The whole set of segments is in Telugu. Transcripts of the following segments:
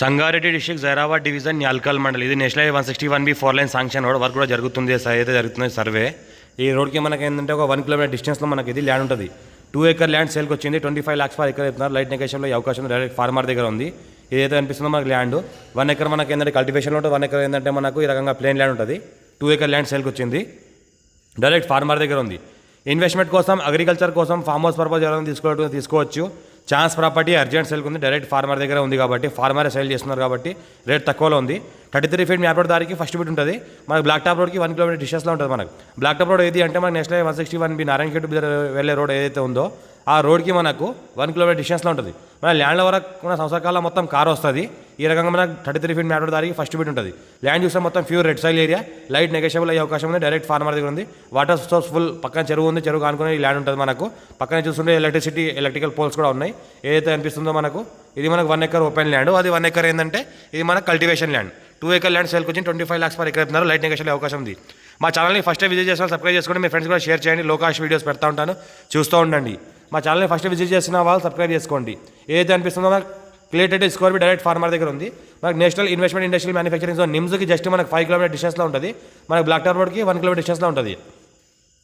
Sangareddy district Zaheerabad division Nyalkal mandal. ఇది national highway one sixty one B four lane sanction road work కూడా జరుగుతుంది. అయితే జరుగుతుంది సర్వే. ఈ రోడ్కి మనకి ఏంటంటే ఒక వన్ కిలోమీటర్ డిస్టెన్స్లో మనకి ఇది ల్యాండ్ ఉంటుంది. టూ ఏకర్ ల్యాండ్ సేల్కి వచ్చింది. Twenty five lakhs per acre చెప్తున్నారు. లైట్ నెగేషన్లో ఈ అవకాశం డైరెక్ట్ ఫార్మర్ దగ్గర ఉంది. ఏదైతే అనిపిస్తుందో మనకి ల్యాండ్. వన్ ఎకర్ మనకి ఏంటంటే కల్టివేషన్ ఉంటుంది వన్ ఎకర్ ఏంటంటే మనకు ఈ రకంగా ప్లేన్ ల్యాండ్ ఉంటుంది. టూ ఏకర్ ల్యాండ్ సేల్కి వచ్చింది. డైరెక్ట్ ఫార్మర్ దగ్గర ఉంది. ఇన్వెస్ట్మెంట్ కోసం అగ్రికల్చర్ కోసం ఫామ్ హౌస్ పర్పస్ ఎవరైనా తీసుకోవడం తీసుకోవచ్చు. ఛాన్స్ ప్రాపర్టీ అర్జెంట్ సేల్కి ఉంది డైరెక్ట్ ఫార్మర్ దగ్గర ఉంది కాబట్టి ఫార్మరే సేల్ చేస్తున్నారు కాబట్టి రేట్ తక్కువలో ఉంది. Thirty three feet map road దారికి ఫస్ట్ బిట్ ఉంటుంది. మనకి బ్లాక్ టాప్ రోడ్కి వన్ కిలోమీటర్ డిస్టెన్స్లో ఉంటుంది మనకు. బ్లాక్ టాప్ రోడ్ ఏది అంటే మనకి national one sixty one B Narayankhed వెళ్ళే రోడ్ ఏదైతే ఉందో ఆ రోడ్కి మనకు వన్ కిలోమీటర్ డిస్టెన్స్లో ఉంటుంది. మన ల్యాండ్ల వరకు మన సంవత్సర కాలం మొత్తం కార్ వస్తుంది. ఈ రకంగా మనకు థర్టీ త్రీ ఫీట్ మ్యాటర్ దారికి ఫస్ట్ బిట్ ఉంటుంది. ల్యాండ్ చూస్తే మొత్తం pure red soil area. Light negotiable అయ్యే అవకాశం ఉంది. డైరెక్ట్ ఫార్మర్ దగ్గర ఉంది. వాటర్ సోర్స్ ఫుల్ పక్కన చెరువు ఉంది. చెరువు కానుకునే ఈ ల్యాండ్ ఉంటుంది మనకు. పక్కన చూస్తుంటే ఎలక్ట్రిసిటీ ఎలక్ట్రికల్ పోల్స్ కూడా ఉన్నాయి. ఏదైతే అనిపిస్తుందో మనకు ఇది మనకు వన్ ఎకర్ ఓపెన్ ల్యాండ్. అది వన్ ఎకర్ ఏంటంటే ఇది మనకు cultivation land. Two acre land సేల్కి వచ్చి twenty five lakhs per acre చెప్తున్నారు లైట్ నెగోషియల్ అవకాశం ఉంది. మా ఛానల్ని ఫస్ట్ విజిట్ చేసిన సబ్స్క్రైబ్ చేసుకోండి మీ ఫ్రెండ్స్ కూడా షేర్ చేయండి. లోకాష్ వీడియోస్ పెడతా ఉంటాను. చూస్తూ ఉండండి. మా ఛానల్ని ఫస్ట్ విజిట్ చేసిన వాళ్ళు సబ్స్క్రైబ్ చేసుకోండి. ఏదైతే అనిపిస్తుందో మనకు related score B direct farmer దగ్గర ఉంది. మనకు national investment industrial manufacturing zone నిమ్స్కి just మనకు ఫైవ్ కిలోమీటర్ డిస్టెన్స్లో ఉంటుంది. మనకు బ్లాక్ టాప్ రోడ్కి వన్ కిలోమీటర్ డిస్టెన్స్లో ఉంటుంది.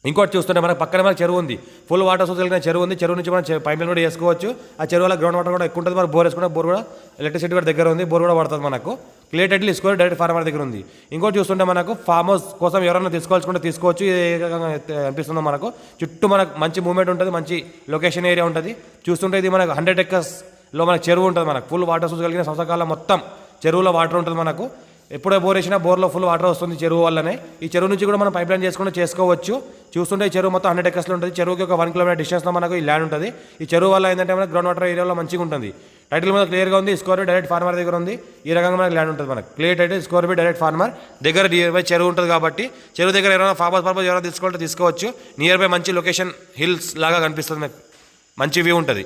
ఇంకోటి చూస్తుంటే మనకు పక్కన మనకు చెరువు ఉంది. ఫుల్ వాటర్ సోర్స్ కలిగిన చెరువు ఉంది. చెరువు నుంచి మనం పైప్ కూడా వేసుకోవచ్చు. ఆ చెరువులో గ్రౌండ్ వాటర్ కూడా ఎక్కువ ఉంటుంది. మనం బోర్ వేసుకుంటే బోర్ కూడా ఎలక్ట్రిసిటీ కూడా దగ్గర ఉంది. బోర్ కూడా పడుతుంది మనకు. క్లియర్ టైటిల్ తీసుకోవాలి డైరెక్ట్ ఫార్మర్ దగ్గర ఉంది. ఇంకోటి చూస్తుంటే మనకు ఫామ్ హౌస్ కోసం ఎవరైనా తీసుకోవాల్సుకుంటే తీసుకోవచ్చు. ఏ అనిపిస్తుందో మనకు. చుట్టూ మనకు మంచి మూమెంట్ ఉంటుంది మంచి లొకేషన్ ఏరియా ఉంటుంది. చూస్తుంటే ఇది మనకు హండ్రెడ్ ఎక్కర్స్లో మనకు చెరువు ఉంటుంది మనకు. ఫుల్ వాటర్ సోర్స్ కలిగిన సంవత్సరకాలం మొత్తం చెరువులో వాటర్ ఉంటుంది మనకు. ఎప్పుడో బోర్ వేసినా బోర్లో ఫుల్ వాటర్ వస్తుంది చెరువు వల్లనే. ఈ చెరువు నుంచి కూడా మనం పైప్ లైన్ చేసుకుంటే చేసుకోవచ్చు. చూస్తుంటే చెరువు మొత్తం హండ్రెడ్ ఎకర్స్లో ఉంటుంది. చెరువుకి ఒక వన్ కిలోమీటర్ డిస్టెన్స్లో మనకు ఈ ల్యాండ్ ఉంటుంది. ఈ చెరువు వల్ల ఏంటంటే మనకు గ్రౌండ్ వాటర్ ఏరియాలో మంచిగా ఉంటుంది. టైటిల్ మీద క్లియర్గా ఉంది స్కోర్ డైరెక్ట్ ఫార్మర్ దగ్గర ఉంది. ఈ రకంగా మనకు ల్యాండ్ ఉంటుంది మనకు. క్లియర్ టైటిల్ స్కోర్ బి డైరెక్ట్ ఫార్మర్ దగ్గర నియర్ బై చెరువు ఉంటుంది కాబట్టి చెరువు దగ్గర ఏమైనా ఫార్మర్ పర్పస్ ఎవరైనా తీసుకోవాలంటే తీసుకోవచ్చు. నియర్ బై మంచి లొకేషన్ హిల్స్ లాగా కనిపిస్తుంది మనకు. మంచి వ్యూ ఉంటుంది.